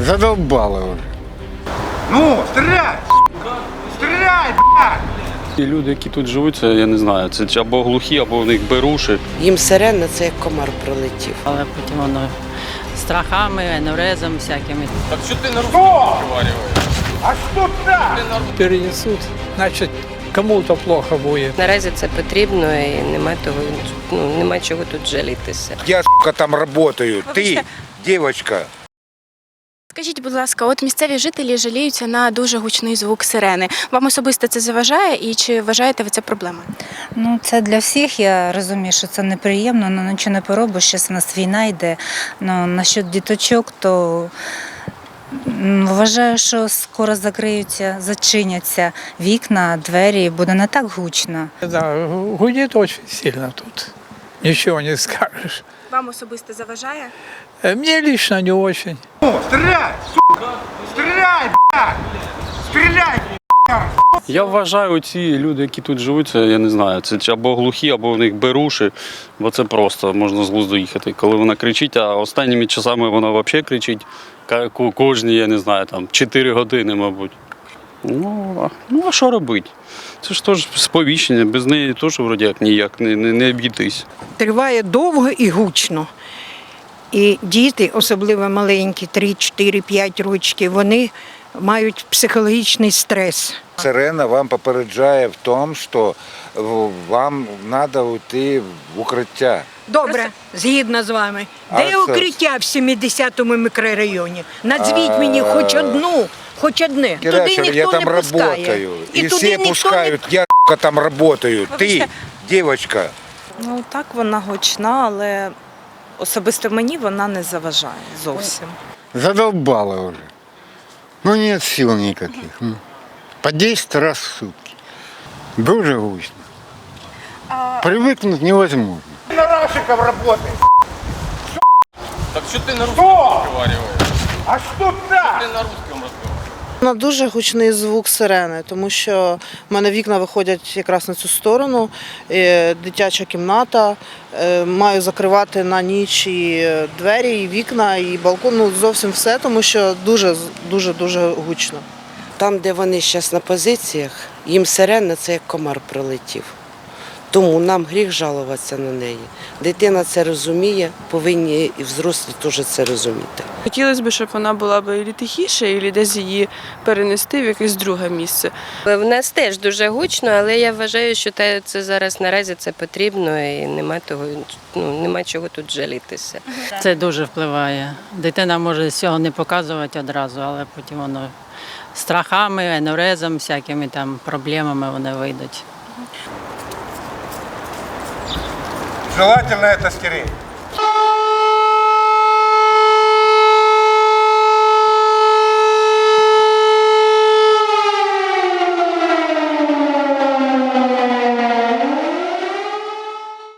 Задолбало уже. Ну, стреляй! Стреляй, блядь! І люди, які тут живуть, це я не знаю, це чи або глухі, або в них беруші. Їм сирена, це як комар прилетів. але потім воно страхами, енурезом всякими. Так що ти Что? А что так? перенесут, значит, кому-то плохо будет. Наразі це потрібно і нема того, ну нема чого тут жалітися. Я, сука, там работаю. Ты, девочка. Скажіть, будь ласка, от місцеві жителі жаліються на дуже гучний звук сирени. Вам особисто це заважає і чи вважаєте ви це проблемою? Ну, це для всіх. Я розумію, що це неприємно, але нічого не поробиш. Зараз у нас війна йде. Ну, насчет діточок, то вважаю, що скоро закриються, зачиняться вікна, двері, буде не так гучно. Да, гудит очень сильно тут. Ничего не скажешь. Вам особисто заважає? Э, Мне лично не очень. Стреляй, сука! Стреляй, блядь! Стреляй! Я вважаю, ці люди, які тут живуть, це я не знаю, це чи або глухі, або в них беруші, бо це просто можна з глузду їхати. Коли вона кричить, а останніми часами вона взагалі кричить ка- ко- кожні, я не знаю, там 4 години, мабуть. Ну, а, ну а що робити? Це ж теж сповіщення, без неї теж вроді як ніяк не, не, не обійтись. триває довго і гучно. І діти, особливо маленькі, 3, 4, 5 років, вони мають психологічний стрес. Сирена вам попереджає в тому, що вам треба йти в укриття. Добре, згідна з вами. А Де це- укриття в 70-му мікрорайоні? Назвіть мені хоч одну, хоч одне. Туди Кирача, ніхто я там не пускає. работаю. І, И, туди все ніхто пускают. Я, сука, там работаю. Ты, девочка. Ну так вона гучна, але особисто мені вона не заважає зовсім. Задолбало уже. Ну нет сил никаких. ну. По 10 раз в сутки. Дуже гучно. Привыкнуть невозможно. Нарашиков работает. Так что ты на русском разговариваешь? А что так? На дуже гучний звук сирени, тому що в мене вікна виходять якраз на цю сторону, дитяча кімната. е, Маю закривати на ніч і двері, і вікна, і балкон. Ну зовсім все, тому що дуже дуже дуже гучно. Там, де вони зараз на позиціях, їм сирена це як комар прилетів. Тому нам гріх жалуватися на неї. Дитина це розуміє, повинні і взрослі теж це розуміти. Хотілося б, щоб вона була б і тихіше, і десь її перенести в якесь друге місце. В нас теж дуже гучно, але я вважаю, що те- це зараз наразі це потрібно і нема того, ну нема чого тут жалітися. Це дуже впливає. Дитина може цього не показувати одразу, але потім воно страхами, енурезом, всякими там проблемами вони вийдуть. Желательно это стереть.